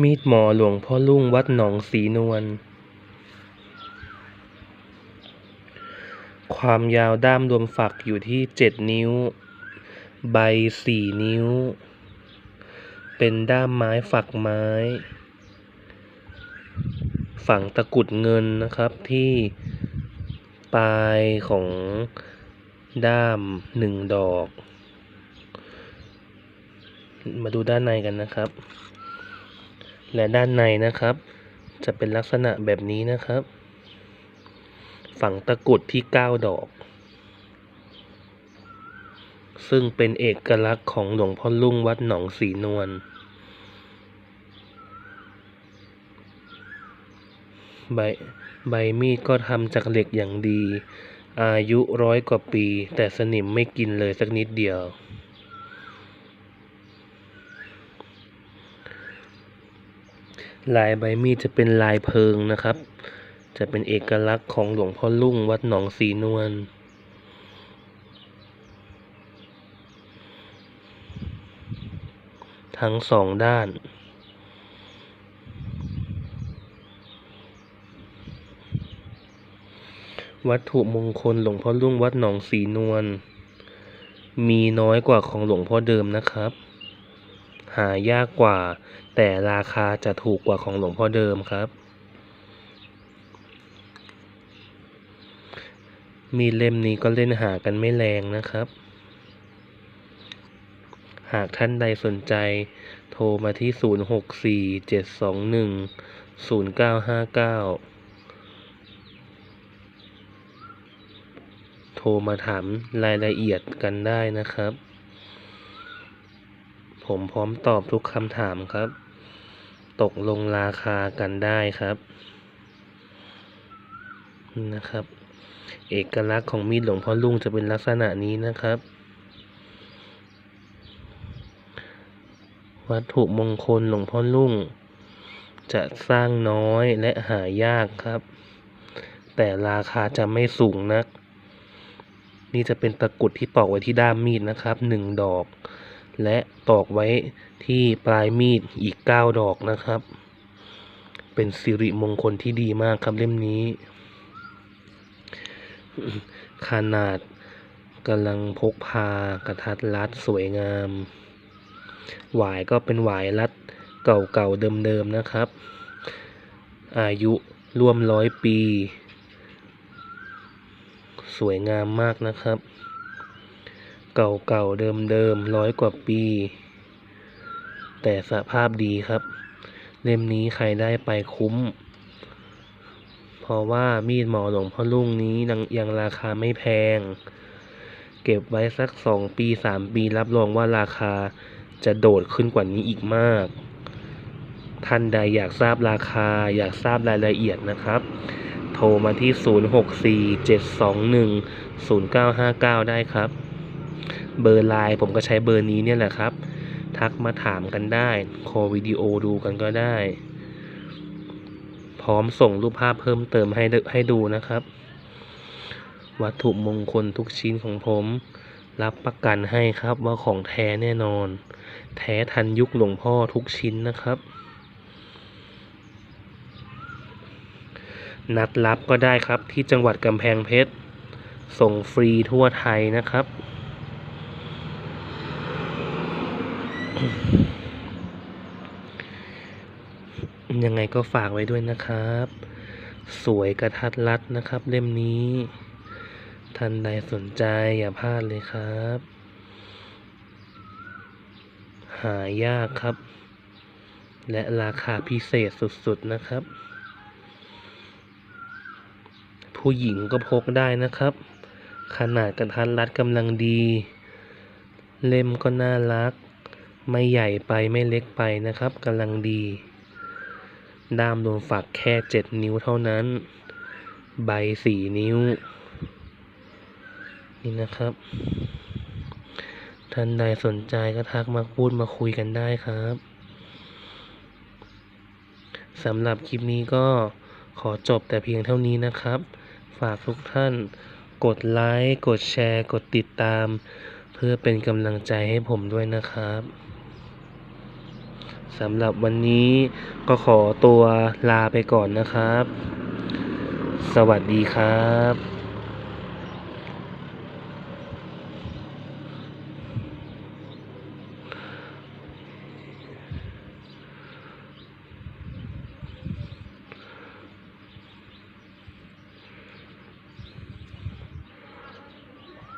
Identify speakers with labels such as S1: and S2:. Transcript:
S1: มีดหมอหลวงพ่อรุ่งวัดหนองศรีนวล ความยาวด้ามรวมฝักอยู่ที่เจ็ดนิ้ว ใบสี่นิ้ว เป็นด้ามไม้ฝักไม้ ฝังตะกุดเงินนะครับที่ปลายของด้ามหนึ่งดอก มาดูด้านในกันนะครับ และด้านในนะครับ จะเป็นลักษณะแบบนี้นะครับ ฝังตะกรุดที่เก้าดอก ซึ่งเป็นเอกลักษณ์ของหลวงพ่อลุ่งวัดหนองศรีนวลใบใบมีดก็ทำจากเหล็กอย่างดี อายุร้อยกว่าปี แต่สนิมไม่กินเลยสักนิดเดียว ลายใบมีดจะเป็นลายเพิงนะครับ จะเป็นเอกลักษณ์ของหลวงพ่อลุ่งวัดหนองศรีนวลทั้งสองด้านวัตถุมงคลหลวงพ่อลุ่งวัดหนองศรีนวลมีน้อยกว่าของหลวงพ่อเดิมนะครับ หายากกว่า แต่ราคาจะถูกกว่าของหลวงพ่อเดิมครับ มีเล่มนี้ก็เล่นหากันไม่แรงนะครับ หากท่านใดสนใจ โทรมาที่ 0647210959โทรมาถามรายละเอียดกันได้นะครับ ผมพร้อมตอบทุกคำถามครับ ตกลงราคากันได้ครับนะครับ เอกลักษณ์ของมีดหลวงพ่อลุงจะเป็นลักษณะนี้นะครับ วัตถุมงคลหลวงพ่อลุงจะสร้างน้อยและหายากครับ แต่ราคาจะไม่สูงนัก นี่จะเป็นตะกรุดที่ตอกไว้ที่ด้ามมีดนะครับหนึ่งดอก และตอกไว้ที่ปลายมีดอีกเก้าดอกนะครับ เป็นสิริมงคลที่ดีมากครับเล่มนี้ ขนาดกำลังพกพากระทัดรัดสวยงาม หวายก็เป็นหวายรัดเก่าๆเดิมๆนะครับ อายุร่วมร้อยปี สวยงามมากนะครับ เก่าๆเดิมๆร้อยกว่าปี แต่สภาพดีครับ เล่มนี้ใครได้ไปคุ้ม เพราะว่ามีดหมอหลวงพ่อลุ่งนี้ยังยังราคาไม่แพง เก็บไว้สักสองปีสามปีรับรองว่าราคาจะโดดขึ้นกว่านี้อีกมาก ท่านใดอยากทราบราคาอยากทราบรายละเอียดนะครับ โทรมาที่ 0647210959 ได้ครับ เบอร์ไลน์ผมก็ใช้เบอร์นี้เนี่ยแหละครับ ทักมาถามกันได้คอวิดีโอดูกันก็ได้ พร้อมส่งรูปภาพเพิ่มเติมให้ให้ดูนะครับ วัตถุมงคลทุกชิ้นของผม รับประกันให้ครับว่าของแท้แน่นอน แท้ทันยุคหลวงพ่อทุกชิ้นนะครับนัดรับก็ได้ครับที่จังหวัดกำแพงเพชร ส่งฟรีทั่วไทยนะครับ ยังไงก็ฝากไว้ด้วยนะครับ สวยกระทัดรัดนะครับ เล่มนี้ ท่านใดสนใจอย่าพลาดเลยครับ หายากครับ และราคาพิเศษสุดๆนะครับ ผู้หญิงก็พกได้นะครับ ขนาดกระทัดรัดกำลังดี เล่มก็น่ารัก ไม่ใหญ่ไปไม่เล็กไปนะครับกำลังดี ด้ามรวมฝักแค่เจ็ดนิ้วเท่านั้น ใบสี่นิ้ว นี่นะครับ ท่านใดสนใจก็ทักมาพูดมาคุยกันได้ครับสำหรับคลิปนี้ก็ขอจบแต่เพียงเท่านี้นะครับ ฝากทุกท่านกดไลค์ กดแชร์ กดติดตาม เพื่อเป็นกำลังใจให้ผมด้วยนะครับ สำหรับวันนี้ก็ขอตัวลาไปก่อนนะครับ สวัสดีครับ